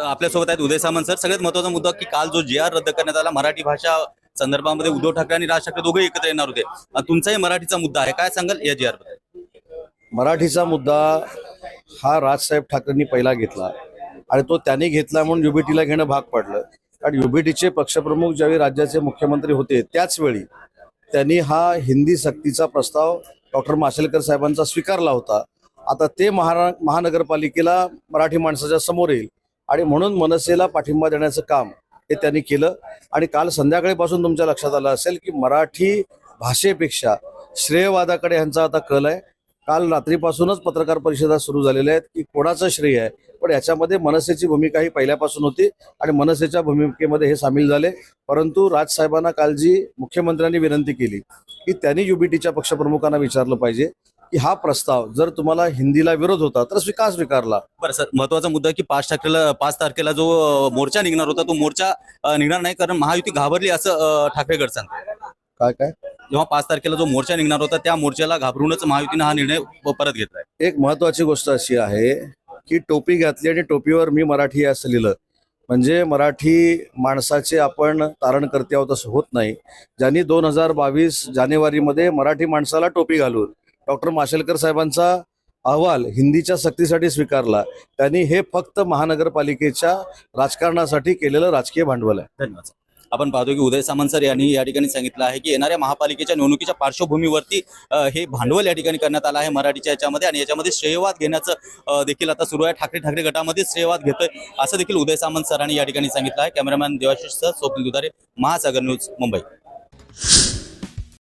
आपल्यासोबत आहेत उदय सामंत सर. सगळ्यात महत्त्वाचा मुद्दा की काल जो जी आर रद्द करण्यात आला मराठी भाषा संदर्भामध्ये उद्धव ठाकरे आणि राज ठाकरे दोघे एकत्र येणार होते. तुमचाही मराठीचा मुद्दा आहे. काय सांगाल या जी आर मराठीचा मुद्दा हा राजसाहेब ठाकरेंनी पहिला घेतला आणि तो त्यांनी घेतला म्हणून युबीटीला घेणं भाग पडलं. कारण युबीटीचे पक्षप्रमुख ज्यावेळी राज्याचे मुख्यमंत्री होते त्याच वेळी त्यांनी हा हिंदी सक्तीचा प्रस्ताव डॉक्टर माशेलकर साहेबांचा स्वीकारला होता. आता ते महारा महानगरपालिकेला मराठी माणसाच्या समोर येईल. आणि म्हणून मनसेला पाठिंबा देण्याचं काम हे त्यांनी केलं. आणि काल संध्याकाळीपासून तुमच्या लक्षात आलं असेल की मराठी भाषेपेक्षा श्रेयवादाकडे ह्यांचा आता कल आहे. काल रात्रीपासूनच पत्रकार परिषदा सुरू झालेल्या आहेत की कोणाचं श्रेय आहे. पण याच्यामध्ये मनसेची भूमिका ही पहिल्यापासून होती आणि मनसेच्या भूमिकेमध्ये हे सामील झाले. परंतु राजसाहेबांना काल जी मुख्यमंत्र्यांनी विनंती केली की त्यांनी युबीटीच्या पक्षप्रमुखांना विचारलं पाहिजे. की हा प्रस्ताव जर तुम्हाला हिंदीला विरोध होता तर स्वीकार स्वीकारला. बरं सर महत्त्वाचा मुद्दा की पाच तारखेला पाच तारखेला जो मोर्चा निघणार होता तो मोर्चा निघणार नाही कारण महायुती घाबरली असं अ, ठाकरे गट सांगतात. काय काय? जेव्हा पाच तारखेला जो मोर्चा निघणार होता त्या मोर्चाला घाबरूनच महायुतीनं हा निर्णय परत घेतलाय. एक महत्वाची गोष्ट अशी आहे की टोपी घातली आणि टोपीवर मी मराठी असं लिहिलं. म्हणजे मराठी माणसाचे आपण तारण करते आहोत असं होत नाही. ज्यांनी दोन हजार बावीस जानेवारीमध्ये मराठी माणसाला टोपी घालून डॉक्टर माशेलकर साहेबांचा अहवाल हिंदीच्या सक्तीसाठी स्वीकारला. त्यांनी हे फक्त महानगरपालिकेच्या राजकारणासाठी केलेलं राजकीय भांडवल आहे. धन्यवाद आपण पाहतो की उदय सामंत सर यांनी या ठिकाणी सांगितलं आहे की येणाऱ्या महापालिकेच्या निवडणुकीच्या पार्श्वभूमीवरती हे भांडवल या ठिकाणी करण्यात आलं आहे मराठीच्या याच्यामध्ये आणि याच्यामध्ये श्रेयवाद घेण्याचं देखील आता सुरू आहे. ठाकरे ठाकरे गटामध्ये श्रेयवाद घेतोय असं देखील उदय सामंत सरांनी या ठिकाणी सांगितलं आहे. कॅमेरामॅन देवाशिष सर स्वप्न दुधारे महासागर न्यूज मुंबई.